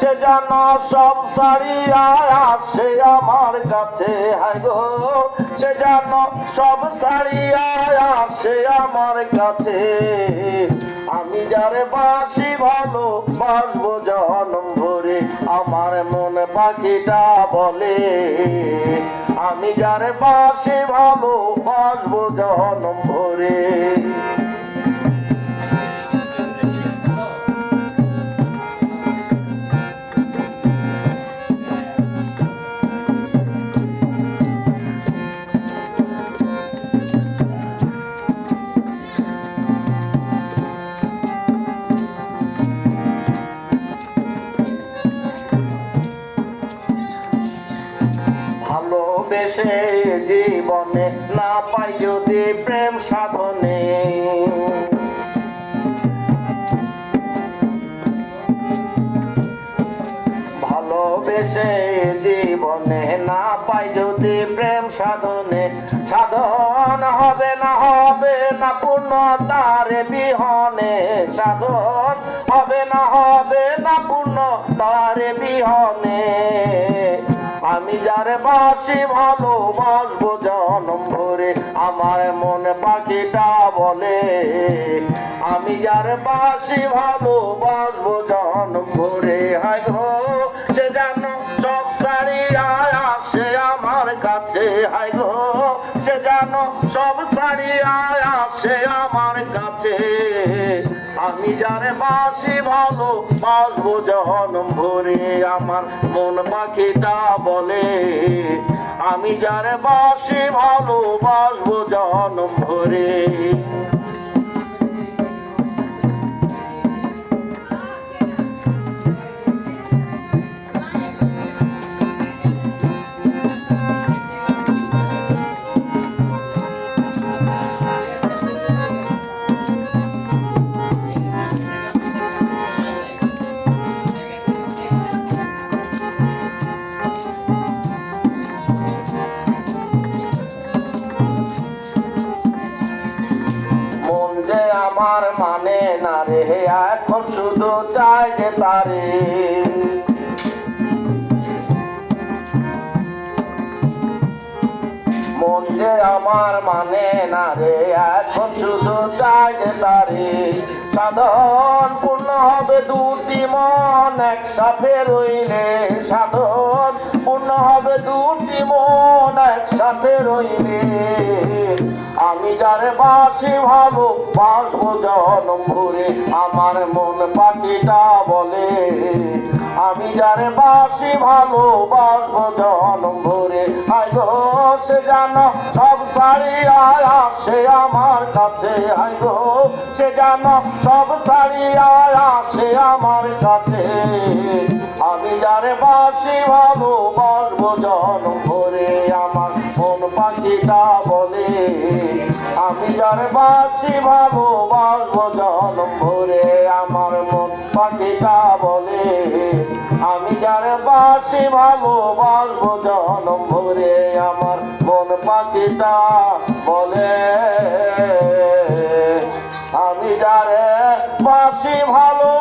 সে যেন সব সারিয়া আসে আমার কাছে। হাই গো, সে যেন সব সারিয়া আসে আমার কাছে। আমি যারে বাসি ভালো বাসবো জনম ভরে, আমার মন পাখিটা বলে। আমি যারে বাসি ভালো বাসবো জনম ভরে। ভালোবেসে জীবনে না পাই যদি প্রেম সাধনে। ভালোবেসে জীবনে না পাই যদি প্রেম সাধনে। সাধন হবে না হবে না পূর্ণ তার বিহনে। সাধন হবে না হবে না পূর্ণ তার বিহনে। আমি যারে বাসি ভালো বাসবো জনম ভরে, আমার মনে পাখিটা বলে। আমি যারে বাসি ভালো বাসবো জনম ভরে হাই গো, সে যেন সব সারিয়া আসে আমার কাছে। হাই গো, সে যেন সব সারি আসে আমার কাছে। আমি যারে বাসি ভালো বাসবো যখন ভরে, আমার মন পাখিটা বলে, আমি যারে বাসি ভালো বাসবো জনম ভরে। তারে। মন যে আমার মানে না রে, এখন শুধু চাই যে তারে। সাধন পূর্ণ হবে দুটি মন, একসাথে রইলে সাধন পূর্ণ হবে দুটি মন, একসাথে রইলে। আমি যারে বাসি ভালো বাসবো জনম ভরে আমার মন পাখিটা যারে বাসি ভালো বাসবো জনম ভরে। আই গো, সে জানো সব সারি আসে আমার কাছে। আই গো, সে জানো সব সারি আসে আমার কাছে। আমি যারে বাসি ভালো বাসবো জনম ভরে, আমার মন পাখিটা বলে। আমি যারে বাসি ভালো বাসবো জনম ভরে, আমার মন পাখিটা বলে। আমি যার বাসি ভালোবাসবো জনম ভরে আমার মন পাখিটা বলে। আমি যার বাসি ভালো